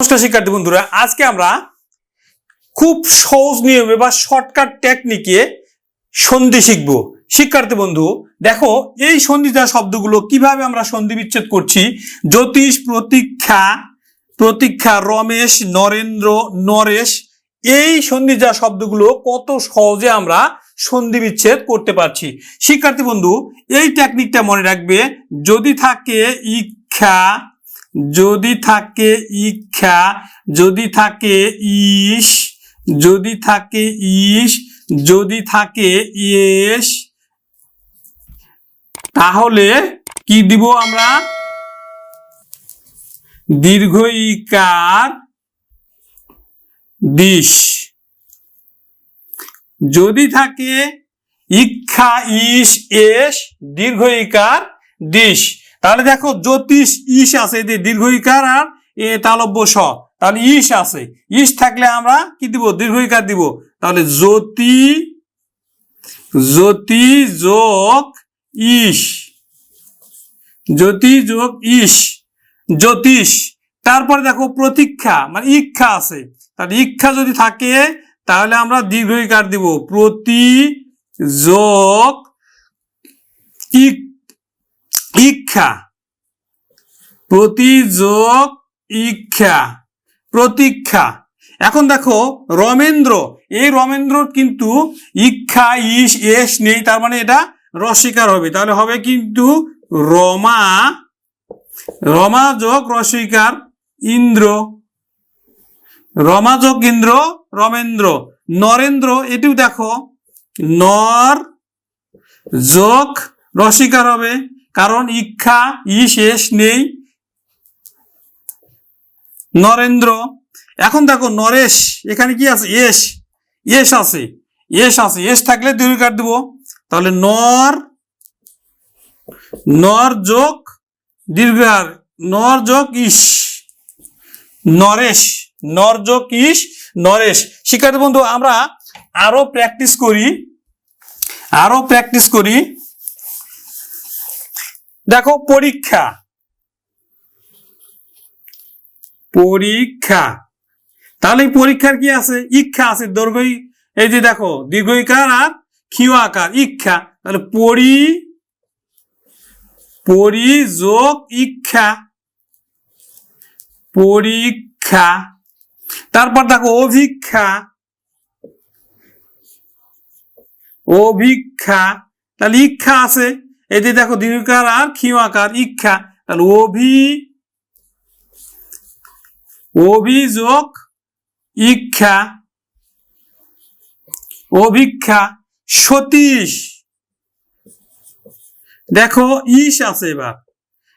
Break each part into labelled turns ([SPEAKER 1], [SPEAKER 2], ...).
[SPEAKER 1] নমস্কার শিক্ষার্থী বন্ধুরা, আজকে আমরা খুব সহজ নিয়মে বা শর্টকাট টেকনিকে সন্ধি শিখব। শিক্ষার্থী বন্ধু, দেখো, এই সন্ধিজা শব্দগুলো কীভাবে আমরা সন্ধি বিচ্ছেদ করছি? জ্যোতিষ, প্রতীক্ষা প্রতীক্ষা, রমেশ, নরেন্দ্র, নরেশ, এই সন্ধিজা শব্দগুলো কত সহজে আমরা সন্ধি বিচ্ছেদ করতে পারছি। শিক্ষার্থী বন্ধু, এই টেকনিকটা মনে রাখবে, যদি থাকে ইচ্ছা যদি থাকে ইচ্ছা, যদি থাকে ইস, যদি থাকে ইস, যদি থাকে ইয়েস, তাহলে কি দিব আমরা? দীর্ঘ ইকার দিশ যদি থাকে ইক্ষা ইস, এস, দীর্ঘ ইকার দিশ তাহলে দেখো জ্যোতিষ ইস আছে এদের দীর্ঘ ইকার আর এ তালব্য স। তাহলে ইস আছে। ইস থাকলে আমরা কি দিব? দীর্ঘ ইকার দিব। তাহলে জ্যোতি জ্যোতি যোগ ইস। জ্যোতি যোগ ইস। জ্যোতিষ। তারপরে দেখো প্রতীক্ষা মানে ইক্ষা আছে। তাহলে ইক্ষা যদি থাকে, তাহলে আমরা দীর্ঘ ইকার দিব। প্রতি যোগ ইক ইক্ষা প্রতিযোগ ইক্ষা প্রতীক্ষা। এখন দেখো, রমেন্দ্র। এই রমেন্দ্র কিন্তু ইক্ষা ইস, এস নেই, তার মানে এটা রসিকার হবে। তাহলে হবে কিন্তু রমা। রমা যোগ রসিকার ইন্দ্র। রমা যোগ ইন্দ্র, রমেন্দ্র। নরেন্দ্র, এটিও দেখো, নর যোগ রসিকার হবে। কারণ ইক্ষা ই শেষ নেই। নরেন্দ্র, এখন দেখো নরেশ, এখানে কি আছে? এস এস আছে এস আছে, এস থাকলে কাট দিব। তাহলে নর নর যোগ দীর্ঘার, নর যোগ ইস, নরেশ, নর যোগ ইস, নরেশ। শিক্ষার্থী বন্ধু, আমরা আরও প্র্যাকটিস করি, আরও প্র্যাকটিস করি। দেখো পরীক্ষা। পরীক্ষা। তাহলে পরীক্ষার কি আছে? ইচ্ছা আছে দৈর্ঘ্য এই যে দেখো দীর্ঘ ইকার আর ক্ষীয় আকার ইচ্ছা। তাহলে পরি, পরিযোগ, ইচ্ছা। পরীক্ষা। তারপর দেখো, অভিক্ষা। অভিক্ষা। তাহলে ইচ্ছা আছে। যে দেখো দীর্ঘকার আর ক্ষীয় আকার ইচ্ছা তাহলে অভি অভিযোগ ইচ্ছা অভিক্ষা, সতীশ। দেখো ইস আছে এবার।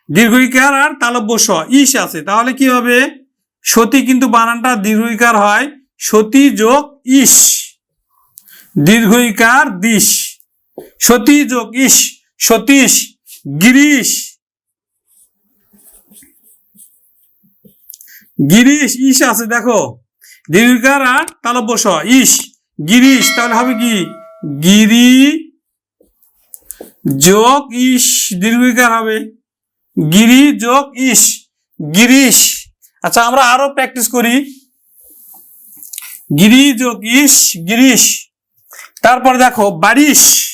[SPEAKER 1] দীর্ঘইকার আর তালব্য স, ইস আছে। তাহলে কি হবে? সতী কিন্তু বানানটা দীর্ঘইকার হয়, সতী যোগ ইস। দীর্ঘইকার দিশ সতী যোগ ইস। সতীশ, গিরিশ। গিরিশ, ইস আছে, দেখো। দীর্ঘকার আর তালব্য স ইস। গিরিশ, তাহলে হবে কি? গিরি যোগ ইস, দীর্ঘকার হবে। গিরি যোগ ইস, গিরিশ। আচ্ছা আমরা আরও প্র্যাকটিস করি। গিরি যোগ ইস, গিরিশ। তারপর দেখো, বারিশ।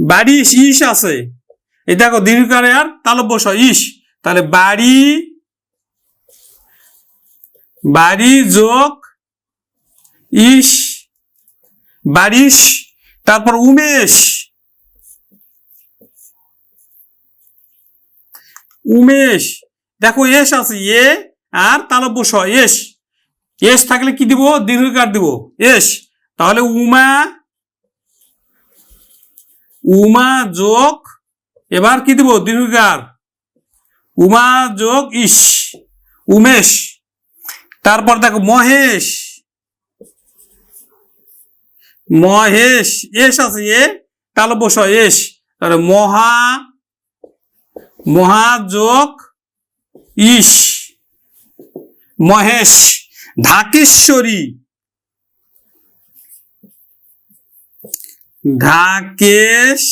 [SPEAKER 1] বারিশ ইস আছে। এই দেখো দীর্ঘকারে আর তালব্য স, ইস। তাহলে বাড়ি বাড়ি যোগ, ইস বারিশ তারপর উমেশ। উমেশ, দেখো এস আছে, এ আর তালব্য স, এস। এস থাকলে কি দিব? দীর্ঘকার দিব, এস। তাহলে উমা উমা যোগ, এবার কি দিব? দীর্ঘকার। উমা যোগ ইস, উমেশ। তারপর দেখো, মহেশ। মহেশ, এস আছে, এ। তালব্য স এস। তাহলে মহা মহাযোগ ইস। মহেশ, ঢাকেশ্বরী। ঢাকেশ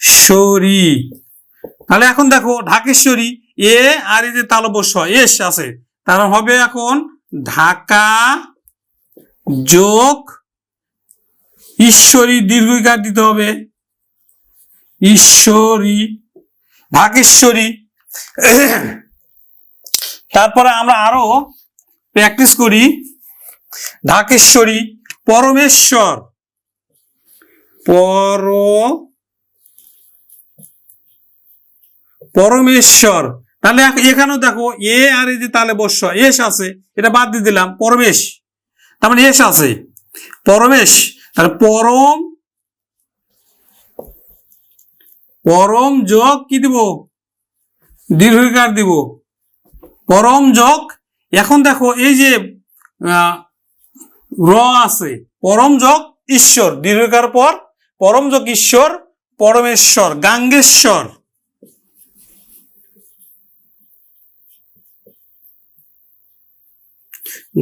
[SPEAKER 1] শরী তাহলে এখন দেখো, ঢাকেশ্বরী, এ আর এই যে তালবস্য, এস আছে। তার হবে এখন ঢাকা যোগ ঈশ্বরী দীর্ঘিকার দিতে হবে। ঈশ্বরী, ঢাকেশ্বরী। তারপরে আমরা আরও প্র্যাকটিস করি। ঢাকেশ্বরী, পরমেশ্বর। পর, পরমেশ্বর। তাহলে এখানেও দেখো, এ আর এই যে তাহলে বস্য এস আছে, এটা বাদ দিয়ে দিলাম, পরমেশ। তার মানে এস আছে, পরমেশ। তাহলে পরম পরম যোগ কি দিব? দীর্ঘকার দিব। পরম যোগ, এখন দেখো, এই যে র আছে, পরম যোগ ঈশ্বর, দীর্ঘকার পর পরম যোগ ঈশ্বর পরমেশ্বর, গাঙ্গেশ্বর।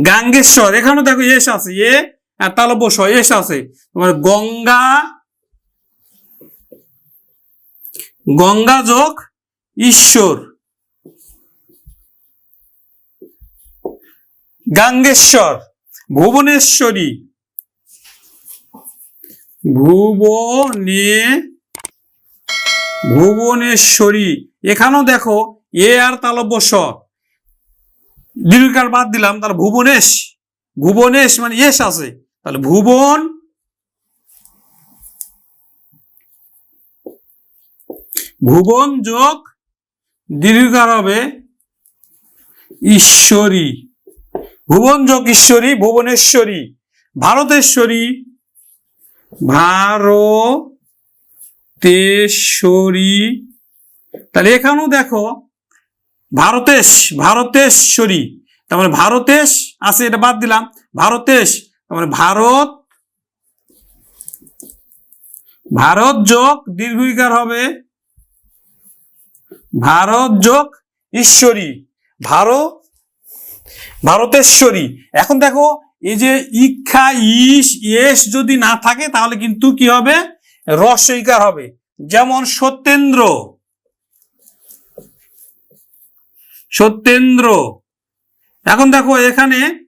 [SPEAKER 1] গাঙ্গেশ্বর এখানে দেখো এস আছে, এ, আর তালব্য স এস আছে। তোমার গঙ্গা গঙ্গা যোগ ঈশ্বর। গাঙ্গেশ্বর, ভুবনেশ্বরী। ভুবনে, ভুবনেশ্বরী। এখানেও দেখো, এ আর তালব্য দীর্ঘকার বাদ দিলাম, তাহলে ভুবনেশ ভুবনেশ মানে এস আছে। তাহলে ভুবন ভুবন যোগ দীর্ঘকার হবে ঈশ্বরী। ভুবন যোগ ঈশ্বরী, ভুবনেশ্বরী। ভারতেশ্বরী ভারতেশ্বরী। তাহলে এখানেও দেখো, ভারতেশ ভারতেশ্বরী। তার মানে ভারতেশ আছে, এটা বাদ দিলাম। ভারতেশ তার মানে ভারত ভারত যোগ দীর্ঘিকার হবে। ভারত যোগ ঈশ্বরী। ভারত ভারতেশ্বরী। এখন দেখো এই যে ইক্ষা ইস এস যদি না থাকে, তাহলে কিন্তু কি হবে? রস্বইকার হবে। যেমন সত্যেন্দ্র। সত্যেন্দ্র। এখন দেখো এখানে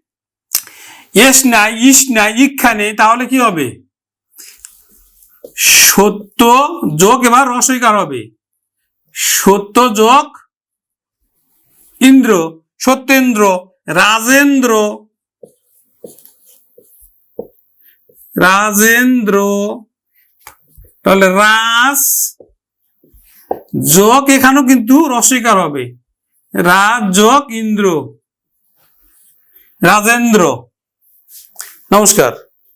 [SPEAKER 1] এস নাই ইস নাই, ইক্ষা নেই, তাহলে কি হবে? সত্য যোগ এবার রসইকার হবে। সত্য যোগ ইন্দ্র, সত্যেন্দ্র, রাজেন্দ্র। রাজেন্দ্র। তাহলে রাজ যোগ এখানেও কিন্তু রসিকার হবে। রাজ যোগ ইন্দ্র। রাজেন্দ্র। নমস্কার।